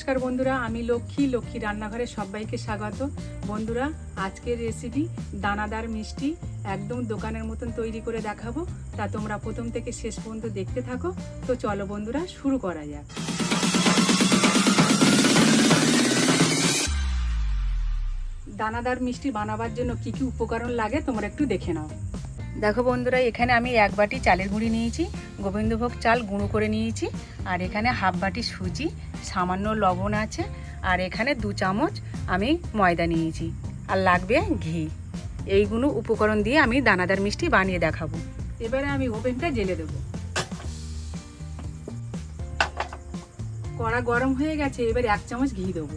নমস্কার বন্ধুরা, আমি লক্ষ্মী লক্ষ্মী রান্নাঘরে সবাইকে স্বাগত। বন্ধুরা, আজকের রেসিপি দানাদার মিষ্টি, একদম দোকানের মতন তৈরি করে দেখাবো। তা তোমরা প্রথম থেকে শেষ পর্যন্ত দেখতে থাকো। তো চলো বন্ধুরা, শুরু করা যাক। দানাদার মিষ্টি বানাবার জন্য কি কি উপকরণ লাগে তোমরা একটু দেখে নাও। দেখো বন্ধুরা, এখানে আমি এক বাটি চালের গুঁড়ি নিয়েছি, গোবিন্দভোগ চাল গুঁড়ো করে নিয়েছি, আর এখানে হাফ বাটি সুজি সামান্য লবণ আছে আর এখানে দু চামচ আমি ময়দা নিয়েছি। আর লাগবে ঘি। এইগুলো উপকরণ দিয়ে আমি দানাদার মিষ্টি বানিয়ে দেখাবো। এবারে আমি ওভেনটা জেলে দেবো। কড়া গরম হয়ে গেছে, এবার এক চামচ ঘি দেবো।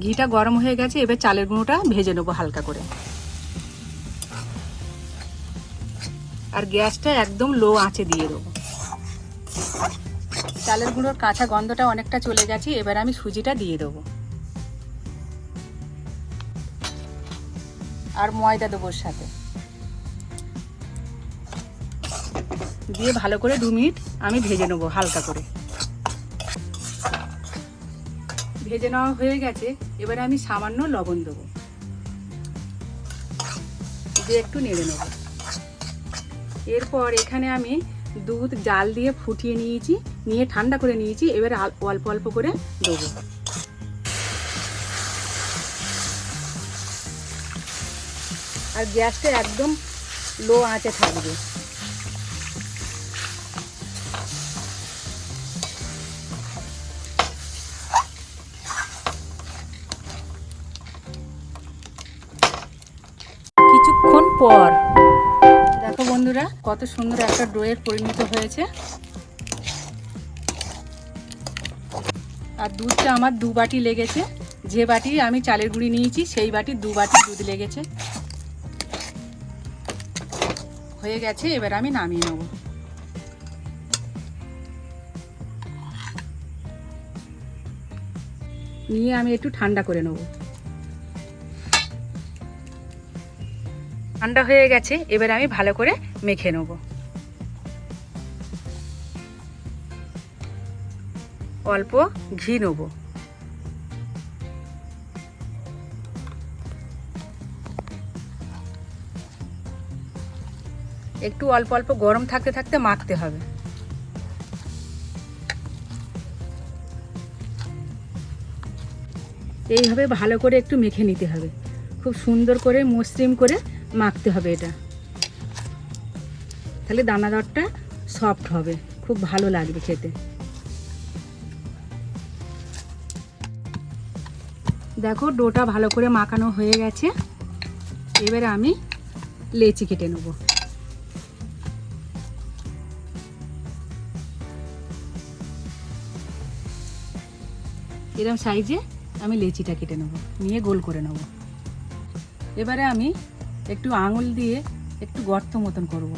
ঘিটা গরম হয়ে গেছে, এবার চালের গুঁড়োটা ভেজে নেব হালকা করে। আর গ্যাসটা একদম লো আঁচে দিয়ে দেবো। চালের গুঁড়োর কাঁচা গন্ধটা অনেকটা চলে গেছে, এবার আমি সুজিটা দিয়ে দেবো। আর ময়দা দেবো সাথে। দিয়ে ভালো করে দু মিনিট আমি ভেজে নেব হালকা করে। ভেজে নেওয়া হয়ে গেছে, এবারে আমি সামান্য লবণ দেবো। দিয়ে একটু নেড়ে নেব। এরপর এখানে আমি দুধ, জাল দিয়ে ফুটিয়ে নিয়েছি, নিয়ে ঠান্ডা করে নিয়েছি, এবার অল্প অল্প করে দেবো। আর গ্যাসটা একদম লো আঁচে থাকবে। বন্ধুরা, কত সুন্দর একটা ডোয়ের পরিণত হয়েছে। আর দুধটা আমার দু বাটি লেগেছে। যে বাটি আমি চালের গুঁড়ি নিয়েছি, সেই বাটি দু বাটি দুধ লেগেছে। হয়ে গেছে, এবার আমি নামিয়ে নেব। নিয়ে আমি একটু ঠান্ডা করে নেব। ঠান্ডা হয়ে গেছে, এবার আমি ভালো করে মেখে নেব। অল্প ঘি নেব। একটু অল্প অল্প গরম থাকতে থাকতে মাখতে হবে। এইভাবে ভালো করে একটু মেখে নিতে হবে। খুব সুন্দর করে মসৃণ করে মাখতে হবে এটা। তাহলে দানাদারটা সফট হবে, খুব ভালো লাগবে খেতে। দেখো ডোটা ভালো করে মাখানো হয়ে গেছে। এবারে আমি লেচি কেটে নেব। এরকম সাইজে আমি লেচিটা কেটে নেব, নিয়ে গোল করে নেব। এবারে আমি একটু আঙুল দিয়ে একটু গর্ত মতন করব।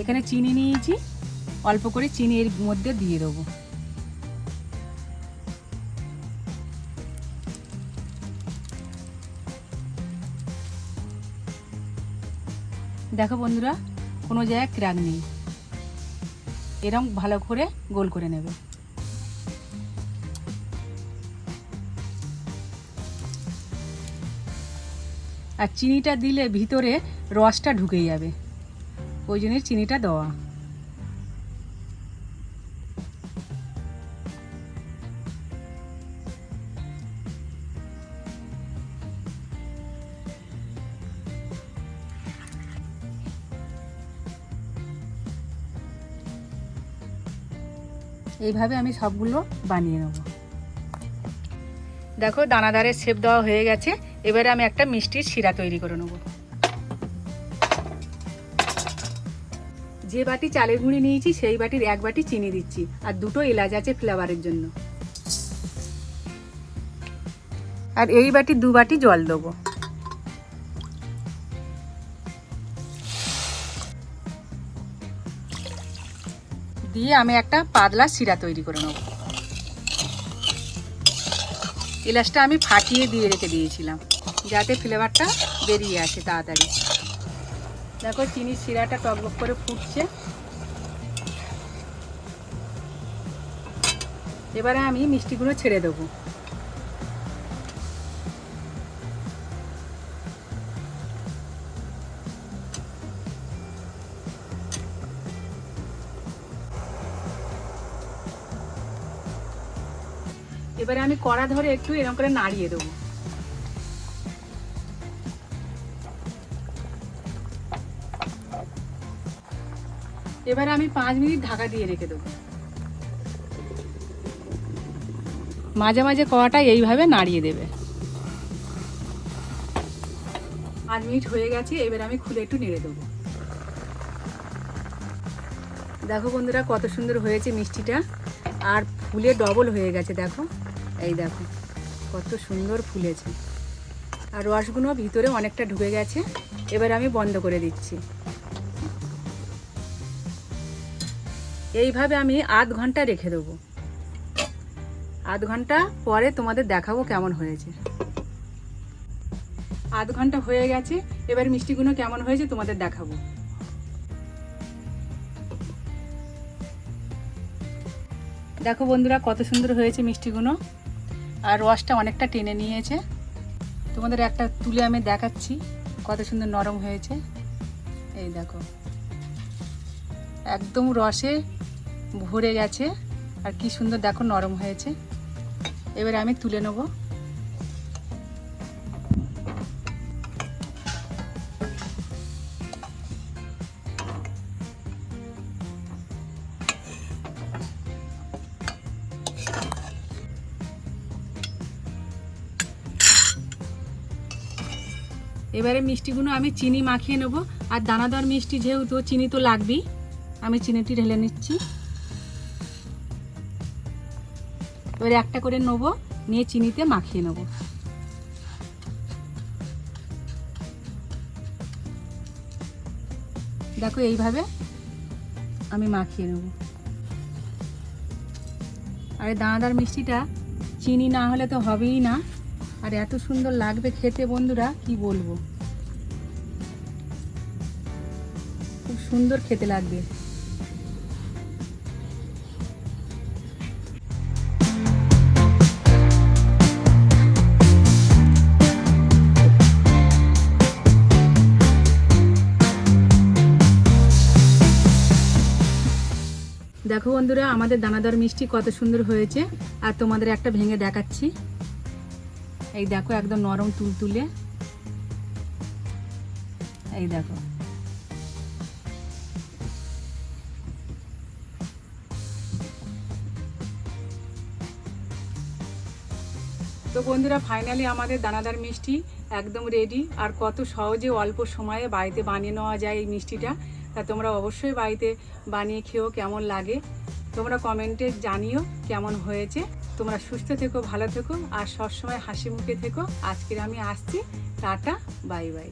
এখানে চিনি নিয়েছি, অল্প করে চিনি এর মধ্যে দিয়ে দেবো। দেখো বন্ধুরা, কোনো জায়গায় ক্র্যাক নেই। এরকম ভালো করে গোল করে নেবে। আর চিনিটা দিলে ভিতরে রসটা ঢুকে যাবে। ওই জন্য চিনিটা দেওয়া। এইভাবে আমি সবগুলো বানিয়ে নেব। দেখো দানাদারের শেপ দেওয়া হয়ে গেছে। এবারে আমি একটা মিষ্টির শিরা তৈরি করে নেব। যে বাটি চালের গুঁড়ি নিয়েছি, সেই বাটির এক বাটি চিনি দিচ্ছি, আর দুটো এলাচ আছে ফ্লেভারের জন্য। আর এই বাটি দু বাটি জল দেবো। দিয়ে আমি একটা পাতলা শিরা তৈরি করে নেব। এলাচটা আমি ফাটিয়ে দিয়ে রেখে দিয়েছিলাম। যাতে ফ্লেভারটা বেরিয়ে আসে তাড়াতাড়ি। দেখো চিনির শিরাটা টকবক করে ফুটছে। এবারে আমি মিষ্টিগুলো ছেড়ে দেবো। এবারে আমি কড়া ধরে একটু এরকম করে নাড়িয়ে দেবো। এবারে আমি পাঁচ মিনিট ঢাকা দিয়ে রেখে দেবো। মাঝে মাঝে কড়াটা এইভাবে নাড়িয়ে দেবে। পাঁচ মিনিট হয়ে গেছে, এবার আমি খুলে একটু নেড়ে দেবো। দেখো বন্ধুরা কত সুন্দর হয়েছে মিষ্টিটা। আর ফুলে ডবল হয়ে গেছে, দেখো। এই দেখো, কত সুন্দর ফুলেছে। আর রসগুলো ভিতরে অনেকটা ঢুকে গেছে। এবার আমি বন্ধ করে দিচ্ছি। এইভাবে আমি আধ ঘণ্টা রেখে দেবো। আধ ঘণ্টা পরে তোমাদের দেখাবো কেমন হয়েছে। আধ ঘণ্টা হয়ে গেছে, এবার মিষ্টিগুলো কেমন হয়েছে তোমাদের দেখাবো। দেখো বন্ধুরা কত সুন্দর হয়েছে মিষ্টিগুলো, আর রসটা অনেকটা টেনে নিয়েছে। তোমাদের একটা তুলে আমি দেখাচ্ছি কত সুন্দর নরম হয়েছে। এই দেখো, একদম রসে ভরে গেছে। আর কি সুন্দর দেখো, নরম হয়েছে। এবারে আমি তুলে নেব। এবারে মিষ্টিগুলো আমি চিনি মাখিয়ে নেব। আর দানাদার মিষ্টি যেহেতু, চিনি তো লাগবেই। আমি চিনিটি ঢেলে নিচ্ছি। এবারে একটা করে নেব, নিয়ে চিনিতে মাখিয়ে নেব। দেখো এইভাবে আমি মাখিয়ে নেব। আর দানাদার মিষ্টিটা চিনি না হলে তো হবেই না। আর এত সুন্দর লাগবে খেতে বন্ধুরা, কি বলব? খুব সুন্দর খেতে লাগবে। দেখো বন্ধুরা, আমাদের দানাদার মিষ্টি কত সুন্দর হয়েছে। আর তোমাদের একটা ভেঙে দেখাচ্ছি। এই দেখো, একদম নরম তুলতুলে। এই দেখো। তো বন্ধুরা ফাইনালি আমাদের দানাদার মিষ্টি একদম রেডি আর কত সহজে অল্প সময়ে বাড়িতে বানিয়ে নেওয়া যায় এই মিষ্টিটা। তা তোমরা অবশ্যই বাড়িতে বানিয়ে খেয়েও কেমন লাগে। তোমরা কমেন্টে জানিও কেমন হয়েছে। তোমরা সুস্থ থেকো, ভালো থেকো, আর সবসময় হাসি মুখে থেকো। আজকের আমি আসছি। টাটা, বাই বাই।